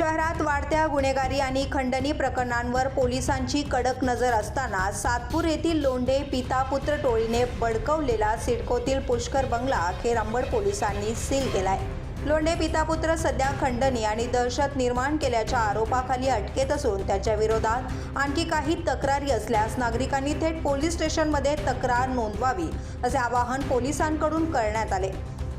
शहरात वाढत्या गुन्हेगारी आणि खंडणी प्रकरणांवर पोलिसांची कडक नजर असताना सातपूर येथील लोंढे पितापुत्र टोळीने बडकवलेला सिडकोतील पुष्कर बंगला अखेर अंबड पोलिसांनी सील केलाय. लोंढे पितापुत्र सध्या खंडणी आणि दहशत निर्माण केल्याच्या आरोपाखाली अटकेत असून त्याच्या विरोधात आणखी काही तक्रारी असल्यास नागरिकांनी थेट पोलीस स्टेशनमध्ये तक्रार नोंदवावी असे आवाहन पोलिसांकडून करण्यात आले.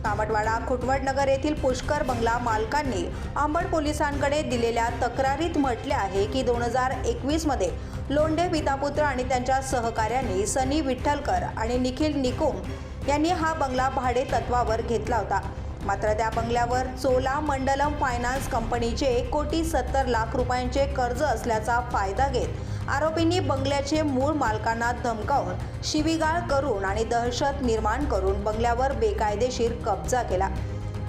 कामटवाडा खुटवडनगर येथील पुष्कर बंगला मालकांनी आंबड पोलिसांकडे दिलेल्या तक्रारीत म्हटले आहे की दोन हजार एकवीसमध्ये लोंढे पितापुत्र आणि त्यांच्या सहकाऱ्यांनी सनी विठ्ठलकर आणि निखिल निकुम यांनी हा बंगला भाडे तत्वावर घेतला होता. मात्र त्या बंगल्यावर चोला मंडलम फायनान्स कंपनीचे एक कोटी सत्तर लाख रुपयांचे कर्ज असल्याचा फायदा घेत आरोपींनी बंगल्याचे मूळ मालकांना धमकावून शिवीगाळ करून आणि दहशत निर्माण करून बंगल्यावर बेकायदेशीर कब्जा केला.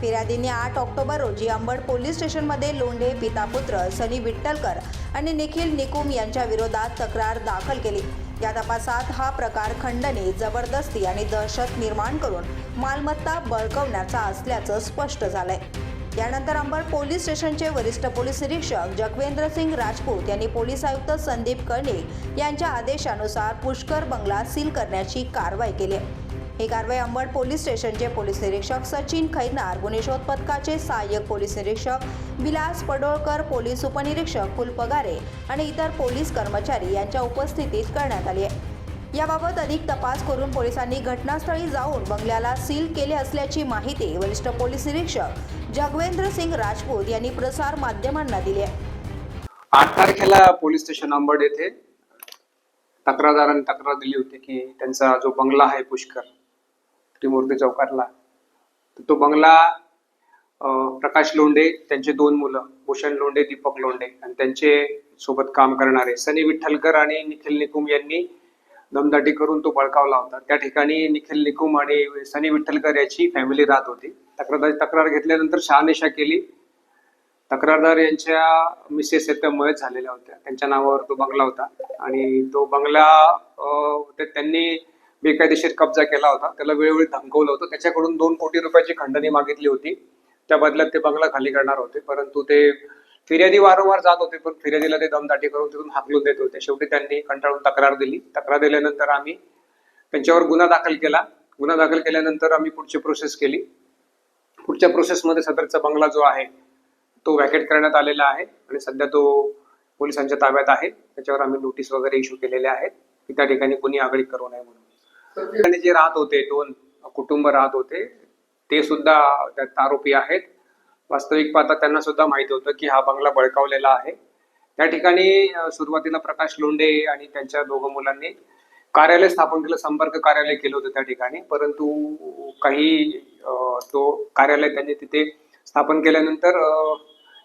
फिर्यादींनी आठ ऑक्टोबर रोजी अंबड पोलीस स्टेशनमध्ये लोंढे पितापुत्र सनी विठ्ठलकर आणि निखिल निकुम यांच्या विरोधात तक्रार दाखल केली. या तपासात हा प्रकार खंडणी जबरदस्ती आणि दहशत निर्माण करून मालमत्ता बळकवण्याचा असल्याचं स्पष्ट झालंय. यानंतर अंबड पोलीस स्टेशनचे वरिष्ठ पोलीस निरीक्षक जगवेंद्र सिंग राजपूत यांनी पोलीस आयुक्त संदीप कर्णिक यांच्या आदेशानुसार पुष्कर बंगला सील करण्याची कारवाई केली ही कारवाई अंबड पोलीस स्टेशनचे पोलीस निरीक्षक सचिन खैनार गुन्हे शोध पथकाचे सहाय्यक पोलीस निरीक्षक विलास पडोळकर पोलीस उपनिरीक्षक फुलपगारे आणि इतर पोलीस कर्मचारी यांच्या उपस्थितीत करण्यात आली आहे. याबाबत अधिक तपास करून पोलिसांनी घटनास्थळी जाऊन बंगल्याला सील केले असल्याची माहिती वरिष्ठ पोलीस निरीक्षक जगवेंद्र सिंग राजपूत यांनी प्रसार माध्यमांना दिली आहे. आठ तारखेला पोलीस स्टेशन अंबड येथे तक्रारदारांनी तक्रार दिली होती की त्यांचा जो बंगला आहे पुष्कर त्रिमूर्ती चौकातला तर तो बंगला प्रकाश लोंढे त्यांचे दोन मुलं भूषण लोंढे दीपक लोंढे आणि त्यांचे सोबत काम करणारे सनी विठ्ठलकर आणि निखिल निकुम यांनी दमदाटी करून तो बळकावला होता. त्या ठिकाणी निखिल निकुम आणि सनी विठ्ठलकर याची फॅमिली राहत होती. तक्रार तक्रार घेतल्यानंतर शहानिशा केली. तक्रारदार यांच्या मिसेस आहेत त्या मयत झालेल्या होत्या. त्यांच्या नावावर तो बंगला होता. आणि तो बंगला त्यांनी बेकायदेशीर कब्जा केला होता. त्याला वेळोवेळी धमकवलं होतं. त्याच्याकडून दोन कोटी रुपयाची खंडणी मागितली होती. त्या बदल्यात ते बंगला खाली करणार होते. परंतु ते फिर्यादी वारंवार जात होते पण फिर्यादीला ते दमदाटी करून तिथून हाकलून देत होते. शेवटी त्यांनी कंटाळून तक्रार दिली. तक्रार दिल्यानंतर आम्ही त्यांच्यावर गुन्हा दाखल केला. गुन्हा दाखल केल्यानंतर आम्ही पुढची प्रोसेस केली. पुढच्या प्रोसेसमध्ये सदरचा बंगला जो आहे तो वॅकेट करण्यात आलेला आहे आणि सध्या तो पोलिसांच्या ताब्यात आहे. त्याच्यावर आम्ही नोटीस वगैरे इश्यू केलेल्या आहेत. की त्या ठिकाणी कोणी आगळीक करू नये म्हणून. ठिकाणी जे राहत होते दोन कुटुंब राहत होते ते सुद्धा त्यात आरोपी आहेत. वास्तविक पाहता त्यांना सुद्धा माहिती होतं की हा बंगला बळकावलेला आहे. त्या ठिकाणी सुरुवातीला प्रकाश लोंढे आणि त्यांच्या दोघं मुलांनी कार्यालय स्थापन केलं संपर्क कार्यालय केलं होतं त्या ठिकाणी. परंतु काही तो कार्यालय त्यांनी तिथे स्थापन केल्यानंतर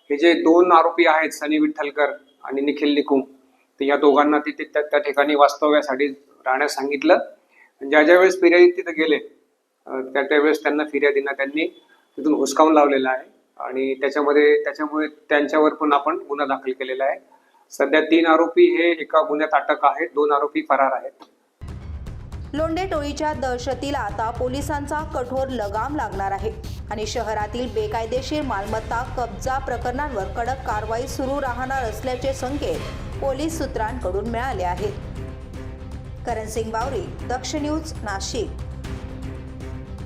हे जे दोन आरोपी आहेत सनी विठ्ठलकर आणि निखिल निकुम तर या दोघांना तिथे त्या त्या ठिकाणी वास्तव्यासाठी राहण्यास सांगितलं. ज्या ज्या वेळेस फिर्यादी तिथे गेले त्या त्यावेळेस त्यांना फिर्यादींना त्यांनी तिथून हुसकावून लावलेला आहे. आणि त्याच्यामध्ये त्याच्यामुळे त्यांच्यावर पण आपण गुन्हा दाखल केलेला आहे. सध्या तीन आरोपी हे एका गुन्ह्यात अटक आहेत दोन आरोपी फरार आहेत. लोंढे टोळीच्या दहशतीला आता पोलिसांचा कठोर लगाम लागणार आहे आणि शहरातील बेकायदेशीर मालमत्ता कब्जा प्रकरणांवर कडक कारवाई सुरू राहणार असल्याचे संकेत पोलीस सूत्रांकडून मिळाले आहेत. करण सिंग बावरी दक्ष न्यूज नाशिक.